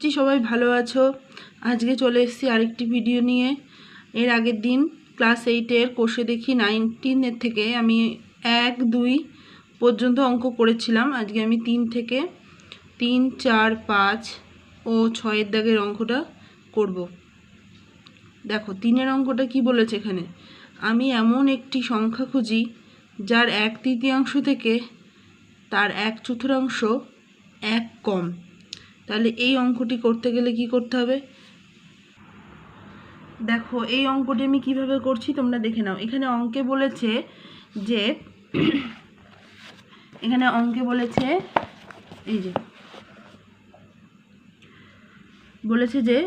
বলছি সবাই ভালো আছো? আজকে চলে এসেছি আরেকটি ভিডিও নিয়ে। এর আগের দিন ক্লাস এইটের কোষে দেখি নাইনটিনের থেকে আমি এক, দুই পর্যন্ত অঙ্ক করেছিলাম। আজকে আমি তিন থেকে তিন, চার, পাঁচ ও ছয়ের দাগের অঙ্কটা করব। দেখো, তিনের অঙ্কটা কি বলেছে এখানে? আমি এমন একটি সংখ্যা খুঁজি যার এক তৃতীয়াংশ থেকে তার এক চতুর্থাংশ এক কম। তাহলে এই অঙ্কটি করতে গেলে কি করতে হবে? দেখো, এই অঙ্কটি আমি কীভাবে করছি তোমরা দেখে নাও। এখানে অঙ্কে বলেছে যে, এখানে অঙ্কে বলেছে, এই যে, বলেছে যে,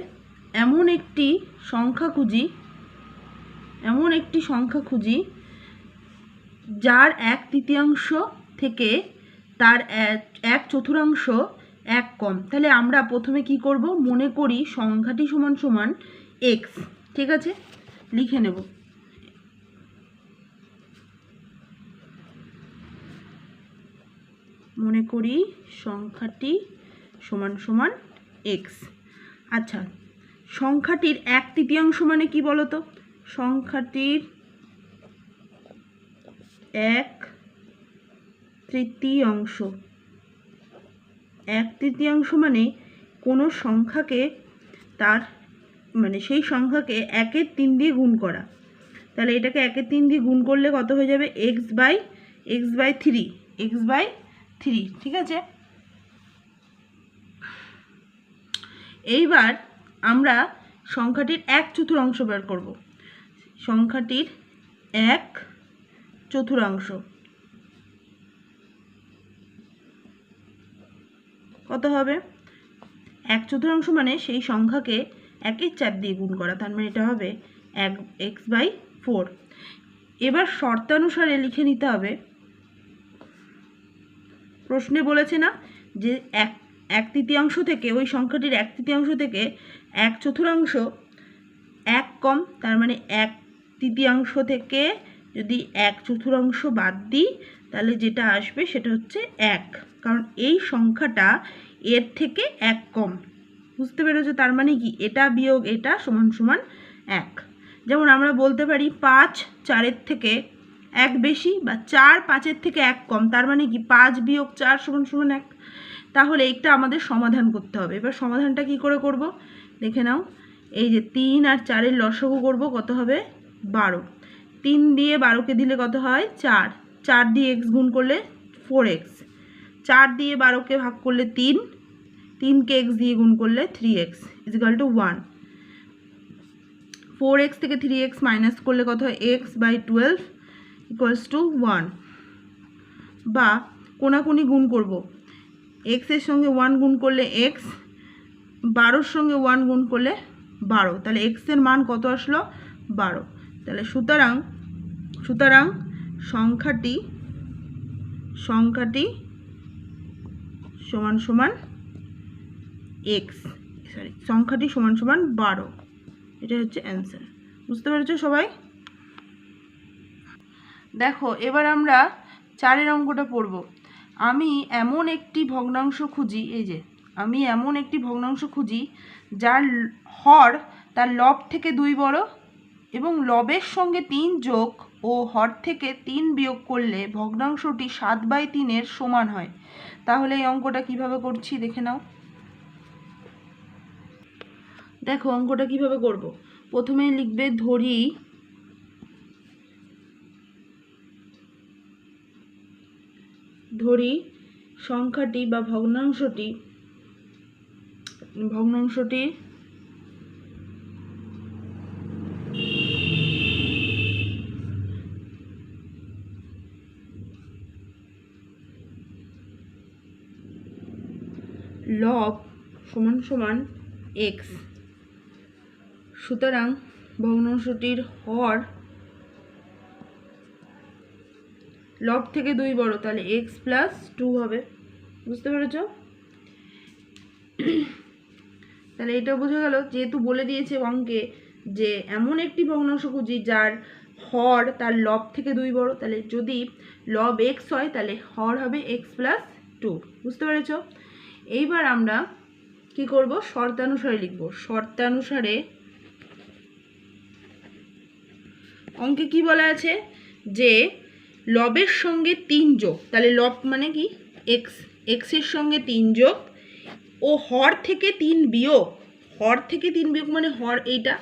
এমন একটি সংখ্যা খুঁজি, এমন একটি সংখ্যা খুঁজি যার এক তৃতীয়াংশ থেকে তার এক চতুর্থাংশ এক কম। তাহলে আমরা প্রথমে কি করব? মনে করি সংখ্যাটি সমান সমান এক্স ঠিক আছে? লিখে নেব। মনে করি সংখ্যাটি সমান সমান এক্স আচ্ছা সংখ্যাটির এক তৃতীয়াংশ মানে কি বলতো? সংখ্যাটির এক তৃতীয়াংশ। এক তৃতীয়াংশ মানে কোনো সংখ্যাকে তার মানে সেই সংখ্যাকে একের তিন দিয়ে গুণ করা। তাহলে এটাকে একের তিন দিয়ে গুণ করলে কত হয়ে যাবে? X by x by three x by three ঠিক আছে? এইবার আমরা সংখ্যাটির এক চতুর্থাংশ বের করব। সংখ্যাটির এক চতুর্থাংশ কত হবে? এক চতুর্থাংশ মানে সেই সংখ্যাকে একের চার দিয়ে গুণ করা, তার মানে এটা হবে এক এক্স বাই ফোর এবার শর্তানুসারে লিখে নিতে হবে, প্রশ্নে বলেছে না, যে এক এক তৃতীয়াংশ থেকে, ওই সংখ্যাটির এক তৃতীয়াংশ থেকে এক চতুর্থাংশ এক কম, তার মানে এক তৃতীয়াংশ থেকে যদি এক চতুর্থাংশ বাদ দিই, তাহলে যেটা আসবে সেটা হচ্ছে এক। কারণ এই সংখ্যাটা এর থেকে এক কম। বুঝতে পেরেছ? তার মানে কি? এটা বিয়োগ এটা সমান সমান এক। যেমন আমরা বলতে পারি পাঁচ চারের থেকে এক বেশি বা চার পাঁচের থেকে এক কম। তার মানে কি? পাঁচ বিয়োগ চার সমান সমান এক। তাহলে এটা আমাদের সমাধান করতে হবে। এবার সমাধানটা কি করে করব? দেখে নাও। এই যে তিন আর চারের লসগু করব কত হবে? বারো। তিন দিয়ে বারোকে দিলে কত হয়? চার। চার দিয়ে এক্স গুণ করলে ফোর এক্স। চার দিয়ে বারোকে ভাগ করলে তিন তিনকে এক্স দিয়ে গুণ করলে three x equal two one four x থেকে থ্রি এক্স মাইনাস করলে কত হয়? X by twelve equals two one বা কোনাকুনি গুণ করব। এক্সের সঙ্গে ওয়ান গুণ করলে এক্স বারোর সঙ্গে ওয়ান গুণ করলে বারো। তাহলে এক্সের মান কত আসলো? বারো। তাহলে সুতরাং সুতরাং সংখ্যাটি সংখ্যাটি সমান সমান এক্স সরি সংখ্যাটি সমান সমান বারো। এটা হচ্ছে অ্যান্সার বুঝতে পেরেছ সবাই? দেখো, এবার আমরা চারের অঙ্কটা পড়ব। আমি এমন একটি ভগ্নাংশ খুঁজি, এই যে, আমি এমন একটি ভগ্নাংশ খুঁজি, যার হর তার লব থেকে দুই বড় এবং লবের সঙ্গে তিন যোগ ও হর থেকে তিন বিয়োগ করলে ভগ্নাংশটি সাত বাই তিনের সমান হয়। তাহলে এই অঙ্কটা কীভাবে করছি দেখে নাও। দেখো অঙ্কটা কীভাবে করব। প্রথমে লিখবে ধরি। ধরি সংখ্যাটি বা ভগ্নাংশটি ভগ্নাংশটি লব সমান সমান এক্স সুতরাং ভগ্নাংশটির হর লব থেকে দুই বড়, তাহলে এক্স প্লাস টু হবে। বুঝতে পেরেছ? তাহলে এটা বোঝা গেল, যেহেতু বলে দিয়েছে অঙ্কে যে এমন একটি ভগ্নাংশ খুঁজি যার হর তার লব থেকে দুই বড়, তাহলে যদি লব এক্স হয়, তাহলে হর হবে এক্স প্লাস টু বুঝতে পেরেছ? এইবার আমরা কি করব? শর্তানুসারে লিখব। শর্তানুসারে অঙ্কে কি বলা আছে? যে লবের সঙ্গে তিন যোগ, তাহলে লব মানে কি? এক্স এক্সের সঙ্গে তিন যোগ, ও হর থেকে তিন বিয়োগ, হর থেকে তিন বিয়োগ মানে হর এইটা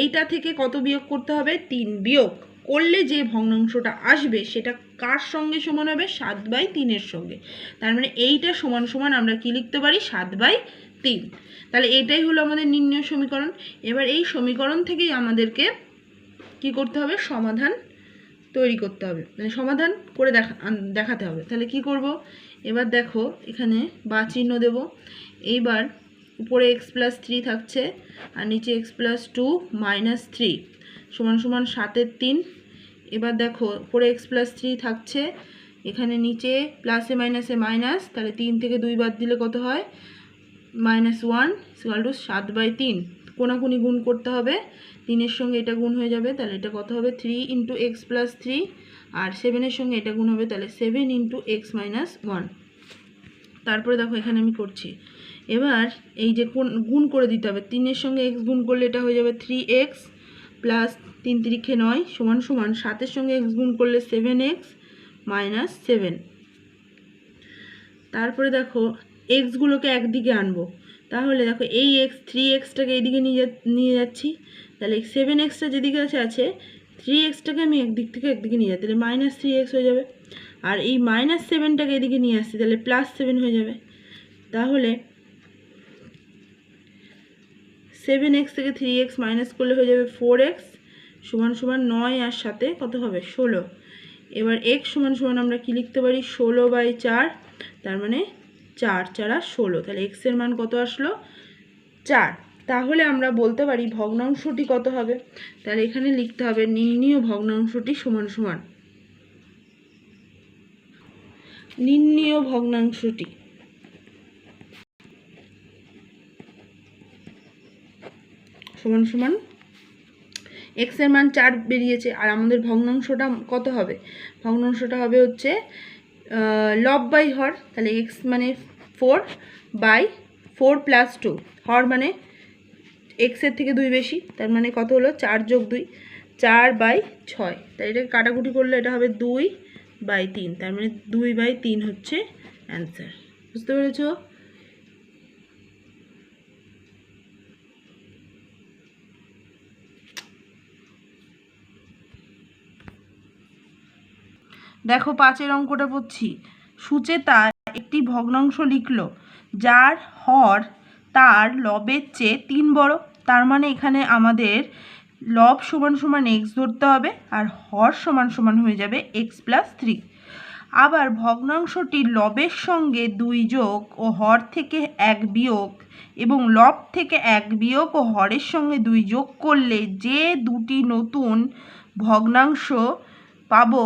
এইটা থেকে কত বিয়োগ করতে হবে? তিন বিয়োগ। করলে যে ভগ্নাংশটা আসবে, সেটা কার সঙ্গে সমান হবে? সাত বাই তিনের সঙ্গে। তার মানে এইটা সমান সমান আমরা কি লিখতে পারি? সাত বাই তিন। তাহলে এটাই হলো আমাদের নির্ণয় সমীকরণ। এবার এই সমীকরণ থেকেই আমাদেরকে কি করতে হবে? সমাধান তৈরি করতে হবে। মানে সমাধান করে দেখা দেখাতে হবে। তাহলে কি করব? এবার দেখো, এখানে বা চিহ্ন দেব। এইবার উপরে এক্স প্লাস থ্রি থাকছে, আর নিচে x plus two minus three সমান সমান সাতের তিন এবার দেখো উপরে এক্স প্লাস থ্রি থাকছে। এখানে নিচে প্লাসে মাইনাসে মাইনাস তাহলে তিন থেকে দুই বাদ দিলে কত হয়? মাইনাস ওয়ান সিকাল টু সাত বাই তিন। কোনাকুনি গুণ করতে হবে। তিনের সঙ্গে এটা গুণ হয়ে যাবে, তাহলে এটা কত হবে? Three into x plus three আর সেভেনের সঙ্গে এটা গুণ হবে, তাহলে seven into x minus one তারপরে দেখো, এখানে আমি করছি। এবার এই যে কোন গুণ করে দিতে হবে। তিনের সঙ্গে এক্স গুণ করলে এটা হয়ে যাবে থ্রি এক্স প্লাস তিন তিরিখে নয়, সমান সমান সাতের সঙ্গে এক্স গুণ করলে সেভেন এক্স মাইনাস সেভেন তারপরে দেখো এক্সগুলোকে একদিকে আনব। তাহলে দেখো, এই এক্স থ্রি এক্সটাকে এইদিকে নিয়ে নিয়ে যাচ্ছি। তাহলে সেভেন এক্সটা যেদিকে আছে আছে থ্রি এক্সটাকে আমি একদিক থেকে একদিকে নিয়ে যাচ্ছি। তাহলে মাইনাস থ্রি এক্স হয়ে যাবে। আর এই মাইনাস সেভেনটাকে এদিকে নিয়ে আসছি, তাহলে প্লাস সেভেন হয়ে যাবে। তাহলে সেভেন এক্স থেকে থ্রি এক্স মাইনাস করলে হয়ে যাবে ফোর এক্স সমান সমান নয় আর সাথে কত হবে? ষোলো। এবার এক্স সমান সমান আমরা কি লিখতে পারি? ষোলো বাই চার, তার মানে চার চারা ষোলো। তাহলে এক্সের মান কত আসলো? চার। তাহলে আমরা বলতে পারি ভগ্নাংশটি কত হবে? তাহলে এখানে লিখতে হবে নির্ণীয় ভগ্নাংশটি সমান সমান। নির্ণীয় ভগ্নাংশটি। সমান সমান এক্সের মান চার বেরিয়েছে, আর আমাদের ভগ্নাংশটা কত হবে? ভগ্নাংশটা হবে হচ্ছে লব বাই হর, তাহলে এক্স মানে four by four plus two হর মানে এক্সের থেকে দুই বেশি, তার মানে কত হলো? চার যোগ দুই, চার বাই ছয়। তাই এটাকে কাটাকুটি করলে এটা হবে দুই বাই তিন, তার মানে দুই বাই তিন হচ্ছে অ্যান্সার বুঝতে পেরেছ? দেখো পাঁচের অঙ্কটা পড়ছি। সুচেতা একটি ভগ্নাংশ লিখলো, যার হর তার লবের চেয়ে তিন বড়। তার মানে এখানে আমাদের লব সমান সমান এক্স ধরতে হবে, আর হর সমান সমান হয়ে যাবে এক্স প্লাস থ্রি আবার ভগ্নাংশটি লবের সঙ্গে দুই যোগ ও হর থেকে এক বিয়োগ এবং লব থেকে এক বিয়োগ ও হরের সঙ্গে দুই যোগ করলে যে দুটি নতুন ভগ্নাংশ পাবো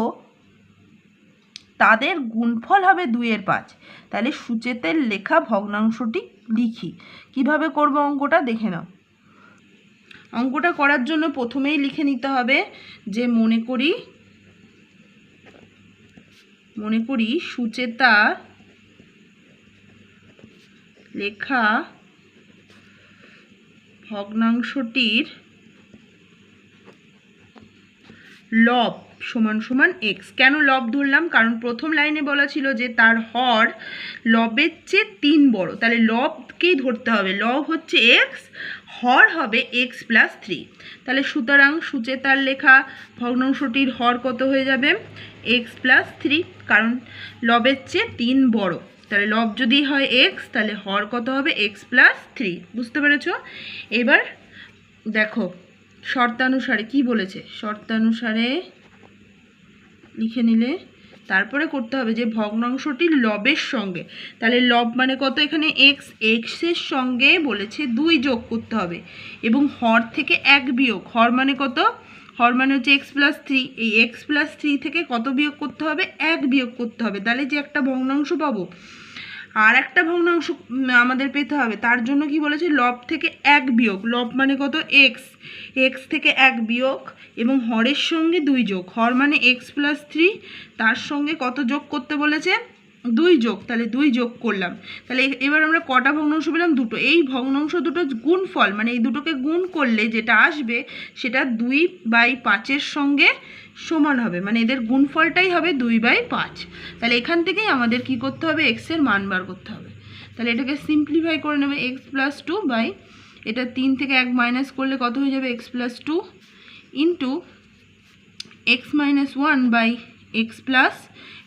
তাদের গুণফল হবে দুইয়ের পাঁচ। তাহলে সুচেতের লেখা ভগ্নাংশটি লিখি। কীভাবে করব অঙ্কটা দেখে নাও। অঙ্কটা করার জন্য প্রথমেই লিখে নিতে হবে যে মনে করি মনে করি সুচেতা লেখা ভগ্নাংশটির লব সমান সমান এক্স কেন লব ধরলাম? কারণ প্রথম লাইনে বলা ছিল যে তার হর লবের চেয়ে তিন বড়। তাহলে লবকেই ধরতে হবে। লব হচ্ছে এক্স হর হবে এক্স প্লাস থ্রি তাহলে সুতরাং সুচেতার লেখা ভগ্নাংশটির হর কত হয়ে যাবে? এক্স প্লাস থ্রি কারণ লবের চেয়ে তিন বড়। তাহলে লব যদি হয় এক্স তাহলে হর কত হবে? এক্স প্লাস থ্রি বুঝতে পেরেছ? এবার দেখো শর্তানুসারে, কি বলেছে? শর্তানুসারে লিখে নিলে তারপরে করতে হবে যে ভগ্নাংশটি লবের সঙ্গে। তাহলে লব মানে কত? এখানে এক্স এক্সের সঙ্গে বলেছে দুই যোগ করতে হবে। এবং হর থেকে এক বিয়োগ। হর মানে কত? হর মানে হচ্ছে এক্স প্লাস থ্রি এই এক্স প্লাস থ্রি থেকে কত বিয়োগ করতে হবে? এক বিয়োগ করতে হবে। তাহলে যে একটা ভগ্নাংশ পাবো আর একটা ভগ্নাংশ আমাদের পেতে হবে। তার জন্য কি বলেছে? লব থেকে এক বিয়োগ। লব মানে কত? এক্স এক্স থেকে এক বিয়োগ এবং হরের সঙ্গে দুই যোগ। হর মানে এক্স প্লাস থ্রি তার সঙ্গে কত যোগ করতে বলেছে? দুই যোগ, তাহলে দুই যোগ করলাম। তাহলে এবার আমরা কটা ভগ্নাংশ পেলাম? দুটো। এই ভগ্নাংশ দুটো গুণফল মানে এই দুটোকে গুণ করলে যেটা আসবে, সেটা দুই বাই পাঁচের সঙ্গে সমান হবে। মানে এদের গুণফলটাই হবে দুই বাই পাঁচ। তাহলে এখান থেকেই আমাদের কি করতে হবে? এক্সের মান বার করতে হবে। তাহলে এটাকে সিম্পলিফাই করে নেবে এক্স প্লাস টু বাই এটা তিন থেকে এক মাইনাস করলে কত হয়ে যাবে? X plus two into x minus one by x plus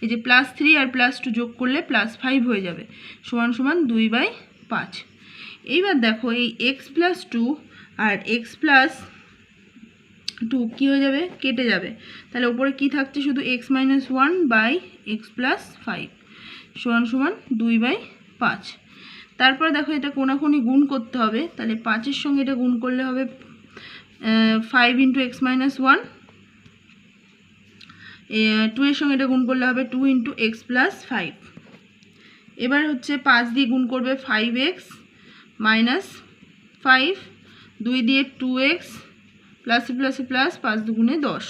এই যে প্লাস থ্রি আর প্লাস টু যোগ করলে প্লাস ফাইভ হয়ে যাবে। সমান সমান দুই বাই পাঁচ। এইবার দেখো এই এক্স প্লাস টু আর এক্স প্লাস টু কী হয়ে যাবে? কেটে যাবে। তাহলে ওপরে কি থাকছে? শুধু x minus one by x plus five সমান সমান দুই বাই পাঁচ। তারপর দেখো এটা কোনাকুনি গুণ করতে হবে। তাহলে পাঁচের সঙ্গে এটা গুণ করলে হবে five into x minus one two এর সঙ্গে এটা গুণ করলে হবে two into x plus five এবার হচ্ছে পাঁচ দিয়ে গুণ করবে ফাইভ এক্স মাইনাস ফাইভ দুই দিয়ে টু এক্স প্লাসে প্লাসে প্লাস পাঁচ দুগুণে দশ।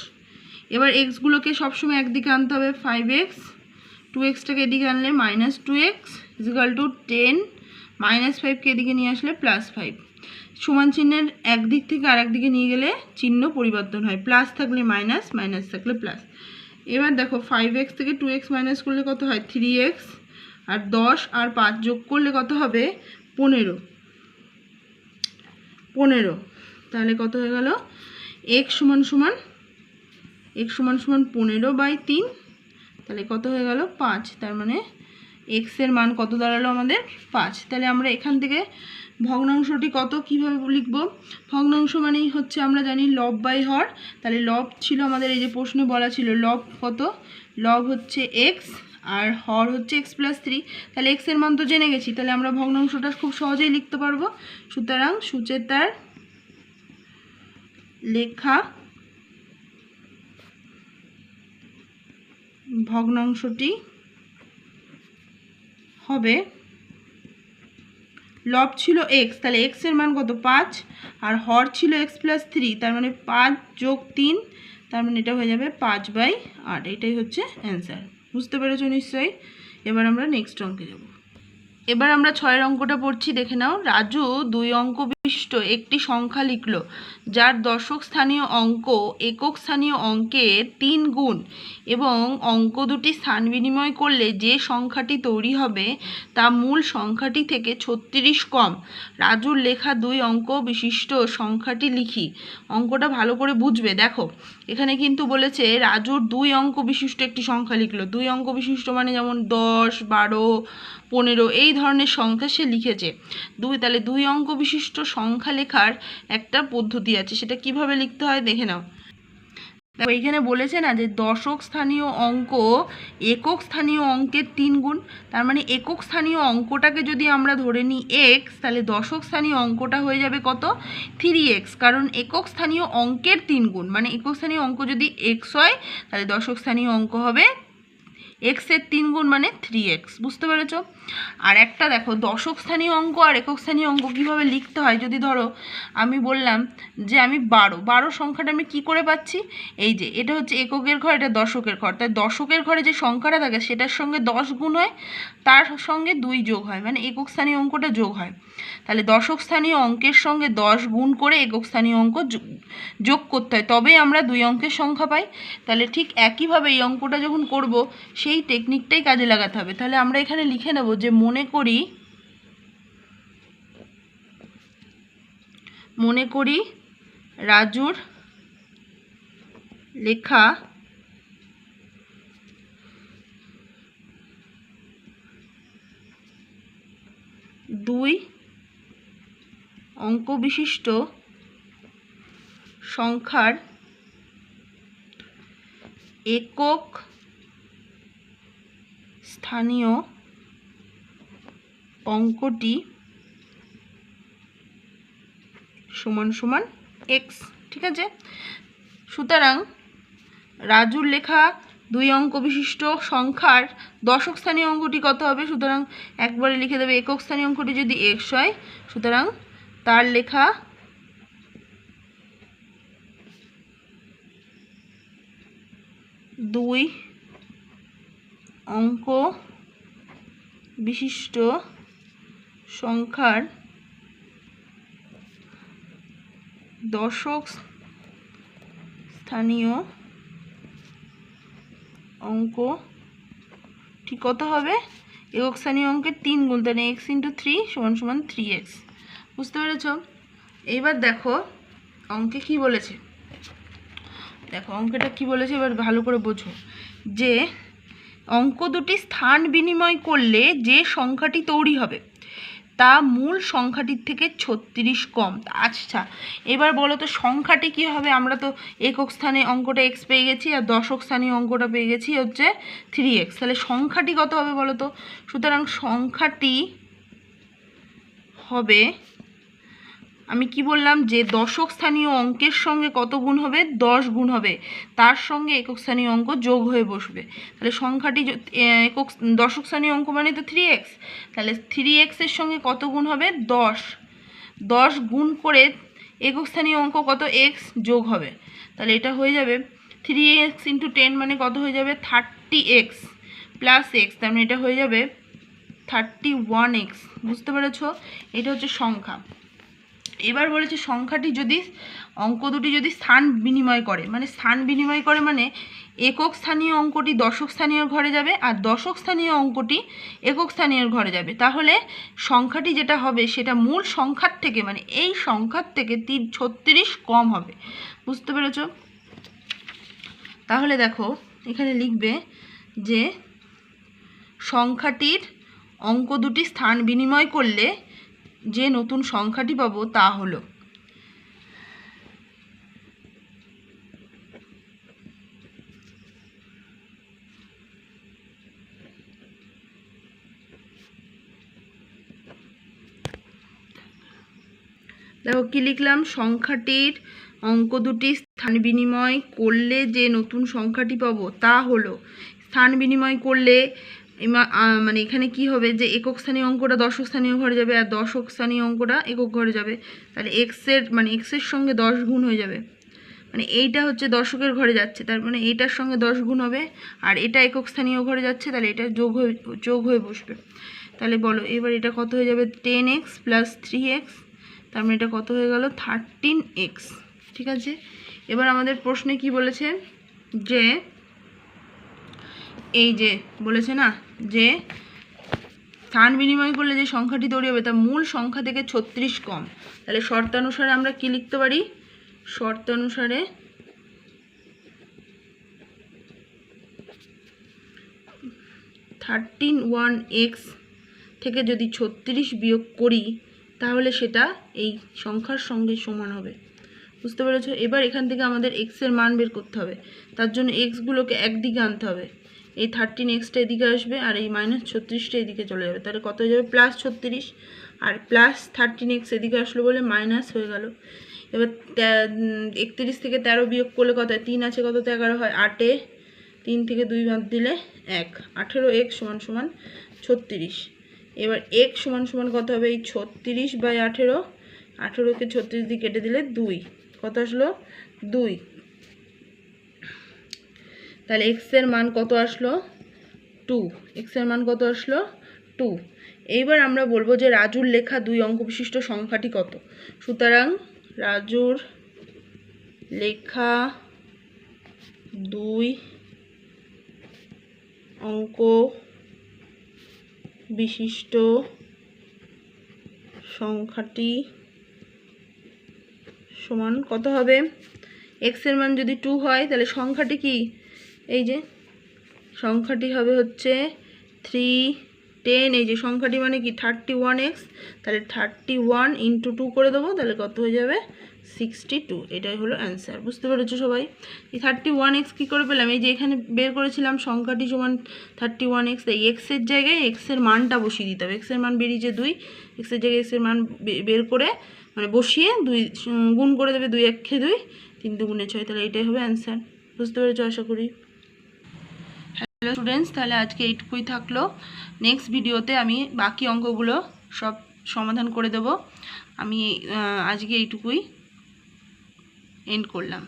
এবার এক্সগুলোকে সবসময় একদিকে আনতে হবে ফাইভ এক্স টু এক্সটাকে এদিকে আনলে minus two x equal two ten minus ফাইভকে এদিকে নিয়ে আসলে প্লাস ফাইভ সমান চিহ্নের একদিক থেকে আর একদিকে নিয়ে গেলে চিহ্ন পরিবর্তন হয় প্লাস থাকলে মাইনাস মাইনাস থাকলে প্লাস এবার দেখো ফাইভ এক্স থেকে টু এক্স মাইনাস করলে কত হয়? থ্রি এক্স আর দশ আর পাঁচ যোগ করলে কত হবে? পনেরো। পনেরো। তাহলে কত হয়ে গেল? এক সমান সমান এক সমান সমান পনেরো বাই তিন। তাহলে কত হয়ে গেল? পাঁচ। তার মানে এক্সের মান কত দাঁড়াল আমাদের? পাঁচ। তাহলে আমরা এখান থেকে ভগ্নাংশটি কত? কীভাবে লিখব? ভগ্নাংশ মানেই হচ্ছে আমরা জানি লব বাই হর। তাহলে লব ছিল আমাদের এই যে প্রশ্নে বলা ছিল লব কত? লব হচ্ছে এক্স আর হর হচ্ছে এক্স প্লাস থ্রি তাহলে এক্সের মান তো জেনে গেছি, তাহলে আমরা ভগ্নাংশটা খুব সহজেই লিখতে পারব। সুতরাং সুচেতার লেখা ভগ্নাংশটি হবে লব ছিল এক্স তাহলে এক্সের মান কত? পাঁচ। আর হর ছিল এক্স প্লাস থ্রি তার মানে পাঁচ যোগ তিন, তার মানে এটা হয়ে যাবে পাঁচ বাই আট। এটাই হচ্ছে অ্যান্সার বুঝতে পেরেছ নিশ্চয়ই? এবার আমরা নেক্সট অঙ্কে যাব। এবার আমরা ছয়ের অঙ্কটা পড়ছি, দেখে নাও। রাজু দুই অঙ্ক বিশিষ্ট, একটি সংখ্যা লিখলো, যার দশক স্থানীয় অঙ্ক একক স্থানীয় অঙ্কের তিন গুণ এবং অঙ্ক দুটি স্থান বিনিময় করলে যে সংখ্যাটি তৈরি হবে তা মূল সংখ্যাটি থেকে ছত্রিশ কম। রাজুর লেখা দুই অঙ্ক বিশিষ্ট সংখ্যাটি লিখি। অঙ্কটা ভালো করে বুঝবে, দেখো। এখানে কিন্তু বলেছে, রাজুর দুই অঙ্ক বিশিষ্ট একটি সংখ্যা লিখলো। দুই অঙ্ক বিশিষ্ট মানে যেমন দশ, বারো পনেরো, এই ধরনের সংখ্যা সে লিখেছে। দুই, তাহলে দুই অঙ্ক বিশিষ্ট সংখ্যা লেখার একটা পদ্ধতি আছে, সেটা কীভাবে লিখতে হয় দেখে নাও। এইখানে বলেছে না যে দশক স্থানীয় অঙ্ক একক স্থানীয় অঙ্কের তিন গুণ, তার মানে একক স্থানীয় অঙ্কটাকে যদি আমরা ধরে নিই এক্স তাহলে দশক স্থানীয় অঙ্কটা হয়ে যাবে কত? থ্রি এক্স কারণ একক স্থানীয় অঙ্কের তিন গুণ মানে একক স্থানীয় অঙ্ক যদি এক্স হয়, তাহলে দশক স্থানীয় অঙ্ক হবে এক্সের তিন গুণ মানে থ্রি এক্স বুঝতে পেরেছ? আর একটা দেখো, দশক স্থানীয় অঙ্ক আর একক স্থানীয় অঙ্ক কীভাবে লিখতে হয়? যদি ধরো, আমি বললাম যে আমি বারো বারো সংখ্যাটা আমি কি করে পাচ্ছি? এই যে, এটা হচ্ছে এককের ঘর, এটা দশকের ঘর। তাই দশকের ঘরে যে সংখ্যাটা থাকে, সেটার সঙ্গে দশ গুণ হয়, তার সঙ্গে দুই যোগ হয় মানে একক স্থানীয় অঙ্কটা যোগ হয়। তাহলে দশক স্থানীয় অঙ্কের সঙ্গে দশ গুণ করে একক স্থানীয় অঙ্ক যোগ করতে হয়। তবেই আমরা দুই অঙ্কের সংখ্যা পাই। তাহলে ঠিক একইভাবে এই অঙ্কটা যখন করব, সেই টেকনিকটাই কাজে লাগাতে হবে। তাহলে আমরা এখানে লিখে নেব যে মনে করি মনে করি রাজুর লেখা দুই অঙ্ক বিশিষ্ট সংখ্যার একক স্থানীয় অঙ্কটি সমান সমান এক্স ঠিক আছে? সুতরাং রাজুর লেখা দুই অঙ্ক বিশিষ্ট সংখ্যার দশক স্থানীয় অঙ্কটি কত হবে? সুতরাং একবারে লিখে দেবে একক স্থানীয় অঙ্কটি যদি এক্স হয়, সুতরাং তার লেখা দুই অঙ্ক বিশিষ্ট সংখ্যার দশক স্থানীয় অঙ্ক। ঠিক কত হবে? একক স্থানীয় অঙ্কের তিন গুণ, তাহলে এক্স ইন্টু থ্রি সমান সমান থ্রি এক্স বুঝতে পেরেছ? এইবার দেখো, অঙ্কে কি বলেছে? দেখো, অঙ্কটা কি বলেছে? এবার ভালো করে বোঝো। যে অঙ্ক দুটি স্থান বিনিময় করলে যে সংখ্যাটি তৈরি হবে তা মূল সংখ্যাটির থেকে ছত্রিশ কম। আচ্ছা এবার বলো তো সংখ্যাটি কি হবে? আমরা তো একক স্থানে অঙ্কটা এক্স পেয়ে গেছি আর দশক স্থানীয় অঙ্কটা পেয়ে গেছি হচ্ছে থ্রি এক্স তাহলে সংখ্যাটি কত হবে বলো তো? সুতরাং সংখ্যাটি হবে আমি কি বললাম যে দশক স্থানীয় অঙ্কের সঙ্গে কত গুণ হবে? দশ গুণ হবে। তার সঙ্গে একক স্থানীয় অঙ্ক যোগ হয়ে বসবে। তাহলে সংখ্যাটি একক দশক স্থানীয় অঙ্ক মানে তো থ্রি এক্স তাহলে থ্রি এক্সের সঙ্গে কত গুণ হবে? দশ। দশ গুণ করে একক স্থানীয় অঙ্ক কত এক্স যোগ হবে। তাহলে এটা হয়ে যাবে থ্রি এক্স ইন্টু টেন মানে কত হয়ে যাবে? থার্টি এক্স প্লাস এক্স তার মানে এটা হয়ে যাবে থার্টি ওয়ান এক্স বুঝতে পেরেছ? এটা হচ্ছে সংখ্যা। এবার বলেছে সংখ্যাটি যদি, অঙ্ক দুটি যদি স্থান বিনিময় করে মানে স্থান বিনিময় করে মানে একক স্থানীয় অঙ্কটি দশক স্থানীয় ঘরে যাবে আর দশক স্থানীয় অঙ্কটি একক স্থানীয় ঘরে যাবে। তাহলে সংখ্যাটি যেটা হবে সেটা মূল সংখ্যার থেকে মানে এই সংখ্যার থেকে তিন ছত্রিশ কম হবে। বুঝতে পেরেছ? তাহলে দেখো, এখানে লিখবে যে সংখ্যাটির অঙ্ক দুটি স্থান বিনিময় করলে যে নতুন সংখ্যাটি পাবো তা হলো। দেখো কি লিখলাম? সংখ্যাটির অঙ্ক দুটি স্থান বিনিময় করলে যে নতুন সংখ্যাটি পাবো তা হলো, স্থান বিনিময় করলে মানে এখানে কি হবে যে একক স্থানীয় অঙ্কটা দশক স্থানীয় ঘরে যাবে আর দশক স্থানীয় অঙ্কটা একক ঘরে যাবে। তাহলে এক্সের মানে এক্সের সঙ্গে দশ গুণ হয়ে যাবে। মানে এইটা হচ্ছে দশকের ঘরে যাচ্ছে, তার মানে এইটার সঙ্গে দশ গুণ হবে আর এটা একক স্থানীয় ঘরে যাচ্ছে, তাহলে এটা যোগ হয়ে যোগ হয়ে বসবে। তাহলে বলো, এবার এটা কত হয়ে যাবে? Ten x plus three x তার মানে এটা কত হয়ে গেল? থার্টিন এক্স ঠিক আছে? এবার আমাদের প্রশ্নে কি বলেছে? যে এই যে বলেছে না, যে স্থান বিনিময় করলে যে সংখ্যাটি তৈরি হবে তা মূল সংখ্যা থেকে ছত্রিশ কম। তাহলে শর্তানুসারে আমরা কি লিখতে পারি? শর্তানুসারে থার্টিন ওয়ান এক্স থেকে যদি ছত্রিশ বিয়োগ করি, তাহলে সেটা এই সংখ্যার সঙ্গে সমান হবে। বুঝতে পেরেছ? এবার এখান থেকে আমাদের এক্সের মান বের করতে হবে। তার জন্য এক্সগুলোকে একদিকে আনতে হবে। এই থার্টিন এক্সটা এদিকে আসবে আর এই মাইনাস ছত্রিশটা এদিকে চলে যাবে। তাহলে কত হয়ে যাবে? প্লাস ছত্রিশ। আর প্লাস থার্টি এক্স এদিকে আসলো বলে মাইনাস হয়ে গেল। এবার একত্রিশ থেকে তেরো বিয়োগ করলে কত হয়? তিন আছে কত? এগারো হয় আটে তিন থেকে দুই বাদ দিলে এক। আঠেরো এক সমান সমান ছত্রিশ। এবার এক সমান সমান কত হবে? এই ছত্রিশ বাই আঠেরো। আঠেরোকে ছত্রিশ দিয়ে কেটে দিলে দুই। কত আসলো? দুই। তাহলে এক্সের মান কত আসলো? টু এক্সের মান কত আসলো? টু এইবার আমরা বলব যে রাজুর লেখা দুই অঙ্ক বিশিষ্ট সংখ্যাটি কত? সুতরাং রাজুর লেখা দুই অঙ্ক বিশিষ্ট সংখ্যাটি সমান কত হবে? এক্সের মান যদি টু হয়, তাহলে সংখ্যাটি কি? এই যে, সংখ্যাটি হবে হচ্ছে থ্রি টেন এই যে সংখ্যাটি মানে কি? থার্টি ওয়ান এক্স তাহলে থার্টি ওয়ান ইন্টু টু করে দেবো, তাহলে কত হয়ে যাবে? সিক্সটি টু এটাই হলো অ্যান্সার বুঝতে পেরেছ সবাই? এই থার্টি ওয়ান এক্স কী করে পেলাম? এই যে এখানে বের করেছিলাম সংখ্যাটি সমান থার্টি ওয়ান এক্স এই এক্সের জায়গায় এক্সের মানটা বসিয়ে দিতে হবে। এক্সের মান বেরিয়েছে দুই এক্সের জায়গায় এক্সের মান বের করে মানে বসিয়ে দুই গুণ করে দেবে দুই, এক খেয়ে দুই, তিন দুগুণে ছয়, তাহলে এটাই হবে অ্যান্সার বুঝতে পেরেছ আশা করি? হ্যালো স্টুডেন্টস তাহলে আজকে এইটুকুই থাকল। নেক্সট ভিডিওতে আমি বাকি অঙ্কগুলো সব সমাধান করে দেব। আমি আজকে এইটুকুই এন্ড করলাম।